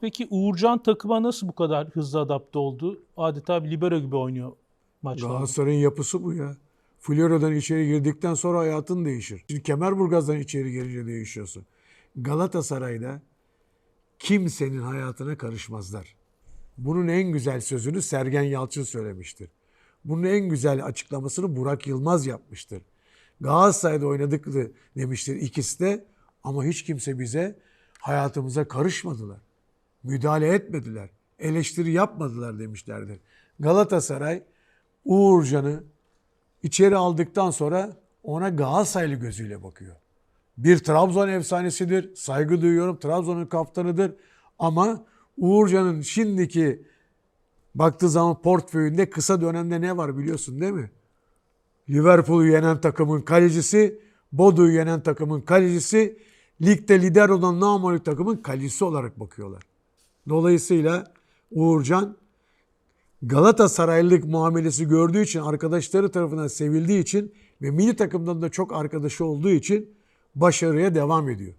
Peki Uğurcan takıma nasıl bu kadar hızlı adapte oldu? Adeta bir libero gibi oynuyor maçlarda. Galatasaray'ın yapısı bu ya. Florya'dan içeri girdikten sonra hayatın değişir. Şimdi Kemerburgaz'dan içeri girince değişiyorsun. Galatasaray'da kimsenin hayatına karışmazlar. Bunun en güzel sözünü Sergen Yalçın söylemiştir. Bunun en güzel açıklamasını Burak Yılmaz yapmıştır. Galatasaray'da oynadık de- demiştir ikisi de ama hiç kimse bize hayatımıza karışmadılar. Müdahale etmediler. Eleştiri yapmadılar demişlerdir. Galatasaray Uğurcan'ı içeri aldıktan sonra ona Galatasaraylı gözüyle bakıyor. Bir Trabzon efsanesidir. Saygı duyuyorum. Trabzon'un kaptanıdır. Ama Uğurcan'ın şimdiki baktığı zaman portföyünde kısa dönemde ne var biliyorsun değil mi? Liverpool'u yenen takımın kalecisi, Bodo'yu yenen takımın kalecisi, ligde lider olan namalip takımın kalecisi olarak bakıyorlar. Dolayısıyla Uğurcan Galatasaraylılık muamelesi gördüğü için, arkadaşları tarafından sevildiği için ve milli takımdan da çok arkadaşı olduğu için başarıya devam ediyor.